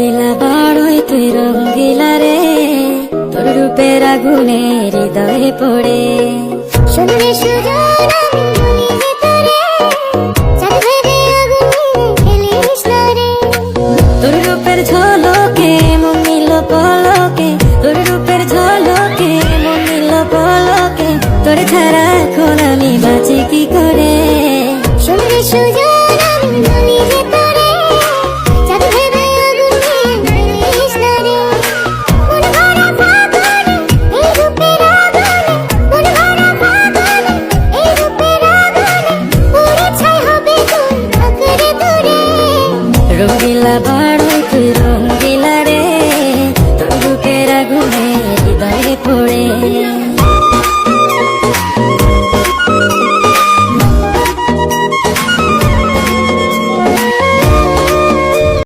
রঙ্গিলা বাড়ই তুই রঙ্গিলা রে। তোর রূপের আগুনে হৃদয়ে পড়ে। শুনলে সুজন আমি বলি যে তোরে চাঁদ ভেবে আগুনে খেলিস না রে। তোর রূপের ঝলকে মন নিল পলকে তোর রূপের ঝলকে মন নিল পলকে তোর ছাড়া এখন আমি বাঁচি কি করে? রঙ্গিলা বাড়াই তুই রঙ্গিলা রে তোর বুকের আগুনে হৃদয়ে পড়ে।